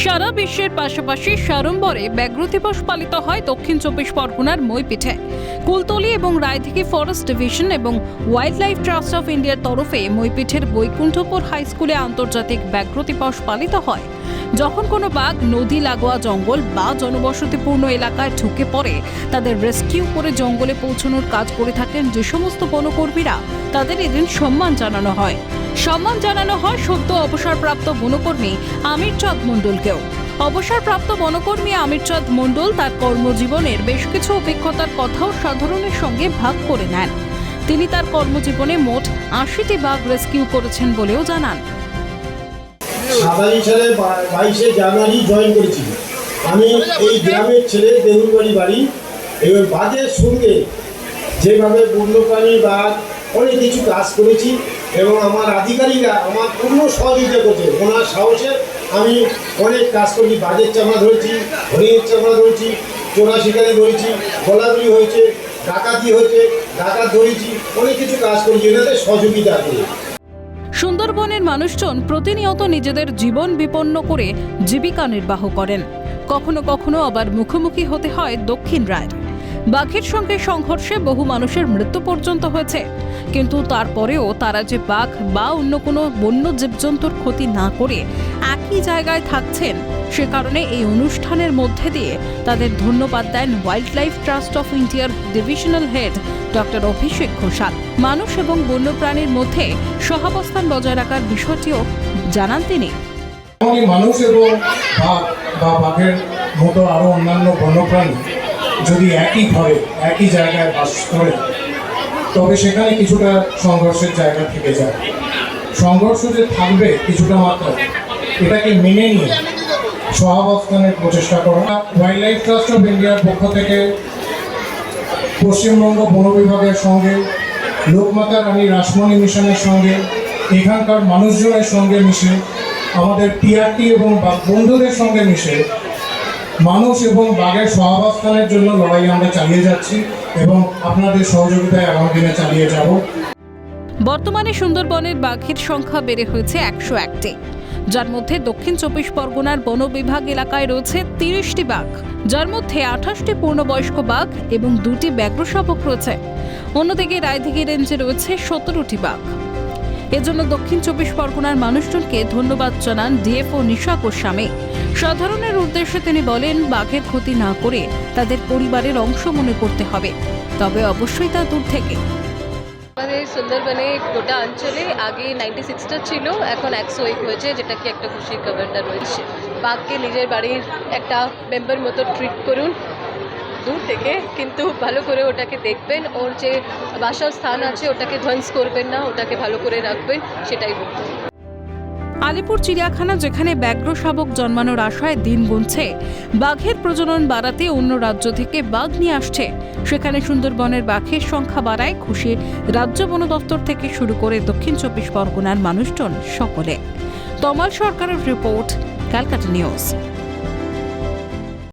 সারা বিশ্বের পাশাপাশি সাড়ম্বরে ব্যাঘ্র দিবস পালিত হয় দক্ষিণ চব্বিশ পরগনার মইপিঠে কুলতলি এবং রায়দিঘি ফরেস্ট ডিভিশন এবং ওয়াইল্ড লাইফ ট্রাস্ট অফ ইন্ডিয়ার তরফে মইপিঠের বৈকুণ্ঠপুর হাই স্কুলে আন্তর্জাতিক ব্যাঘ্র দিবস পালিত হয়। যখন কোনো বাঘ, নদী, লাগোয়া জঙ্গল বা জনবসতিপূর্ণ এলাকায় ঢুকে পড়ে, তাদের রেস্কিউ করে জঙ্গলে পৌঁছানোর কাজ করে থাকেন যে সমস্ত বনকর্মীরা, তাদের এদিন সম্মান জানানো হয়। সম্মান জানানো হয় সদ্য অবসরপ্রাপ্ত বনকর্মী আমির চাঁদ মণ্ডলকেও। অবসরপ্রাপ্ত বনকর্মী আমির চাঁদ মণ্ডল তার কর্মজীবনের বেশ কিছু অভিজ্ঞতার কথাও সাধারণের সঙ্গে ভাগ করে নেন। তিনি তার কর্মজীবনে মোট আশিটি বাঘ রেস্কিউ করেছেন বলেও জানান। সাতাশি সালে বাইশে জানুয়ারি জয়েন করেছি আমি এই গ্রামের ছেলে দেহুরবাড়ি বাড়ি। এবং বাঘের সঙ্গে যেভাবে বন্যপ্রাণী বা অনেক কিছু কাজ করেছি এবং আমার আধিকারিকরা আমার পূর্ণ সহযোগিতা করছে। ওনার সাহসে আমি অনেক কাজ করেছি, বাঘের চামড়া ধরেছি, হরিণের চামড়া ধরেছি, চোরা শিকারি ধরেছি, গোলাগুলি হয়েছে, ডাকাতি হয়েছে, ডাকাত ধরেছি, অনেক কিছু কাজ করেছি, এনাদের সহযোগিতা করে সুন্দরবনের মানুষজন প্রতিনিয়ত নিজেদের জীবন বিপন্ন করে জীবিকা নির্বাহ করেন। কখনো কখনো আবার মুখোমুখি হতে হয় দক্ষিণ রায়ের। বাঘের সঙ্গে সংঘর্ষে বহু মানুষের মৃত্যু পর্যন্ত হয়েছে। কিন্তু তারপরেও তারা যে বাঘ বা অন্য কোনো বন্য জীবজন্তুর ক্ষতি না করে একই জায়গায় থাকছেন, সে কারণে এই অনুষ্ঠানের মধ্যে দিয়ে তাদের ধন্যবাদ দেন ওয়াইল্ড লাইফ ট্রাস্ট অফ ইন্ডিয়ার divisional head doctor Abhishek Ghoshal. মানুষ এবং বন্যপ্রাণীর মধ্যে সহাবস্থান বজায় রাখার বিষয়টিও জানান তিনি। মানুষ এবং বাঘ বা বাঘের মতো আরও অন্যান্য বন্যপ্রাণী যদি একই ঘরে, একই জায়গায় বাস করে, তবে সেখানে কিছুটা সংঘর্ষের জায়গা থেকে যায়। সংঘর্ষ যে থাকবে কিছুটা মাত্রায়, এটাকে মেনে নিয়ে সহাবস্থানের প্রচেষ্টা করা। ওয়াইল্ড লাইফ ট্রাস্ট অফ ইন্ডিয়ার পক্ষ থেকে পশ্চিমবঙ্গ বন বিভাগের সঙ্গে, লোকমাতা রানী রাসমণি মিশনের সঙ্গে, এখানকার মানুষজনের সঙ্গে মিশে, আমাদের টিআরটি এবং বন্ধুদের সঙ্গে মিশে মানুষ এবং বাঘের সহাবস্থানের জন্য লড়াই আমরা চালিয়ে যাচ্ছি এবং আপনাদের সহযোগিতায় আগামী দিনে চালিয়ে যাব। বর্তমানে সুন্দরবনের বাঘের সংখ্যা বেড়ে হয়েছে একশো একটি। যার মধ্যে দক্ষিণ চব্বিশ পরগনার বন বিভাগ এলাকায় রয়েছে তিরিশটি বাঘ। যার মধ্যে আঠাশটি পূর্ণবয়স্ক বাঘ এবং দুটি ব্যাঘ্র শাবক রয়েছে। অন্যদিকে রায়দিঘি রেঞ্জে রয়েছে সতেরোটি বাঘ। এজন্য দক্ষিণ চব্বিশ পরগনার মানুষজনকে ধন্যবাদ জানান ডিএফও নিশা গোস্বামী। সাধারণের উদ্দেশ্যে তিনি বলেন, বাঘের ক্ষতি না করে তাদের পরিবারের অংশ মনে করতে হবে। তবে অবশ্যই তা দূর থেকে। আমাদের সুন্দরবনে গোটা অঞ্চলে আগে নাইনটি সিক্সটা ছিল, এখন একশো এক হয়েছে, যেটা কি একটা খুশির খবরটা রয়েছে। বাঘকে নিজের বাড়ির একটা মেম্বার মতো ট্রিট করুন। দূর থেকে, কিন্তু ভালো করে ওটাকে দেখবেন, ওর যে বাসস্থান আছে, ওটাকে ধ্বংস করবেন না, ওটাকে ভালো করে রাখবেন, সেটাই বলব। আলিপুর চিড়িয়াখানা, যেখানে ব্যাঘ্র শাবক জন্মানোর আশায় দিন গুনছে। বাঘের প্রজনন বাড়াতে অন্য রাজ্য থেকে বাঘ নিয়ে আসছে। সেখানে সুন্দরবনের বাঘের সংখ্যা বাড়ায় খুশি রাজ্য বন দপ্তর থেকে শুরু করে দক্ষিণ চব্বিশ পরগনার মানুষজন সকলে। তমাল সরকারের রিপোর্ট, ক্যালকাটা নিউজ।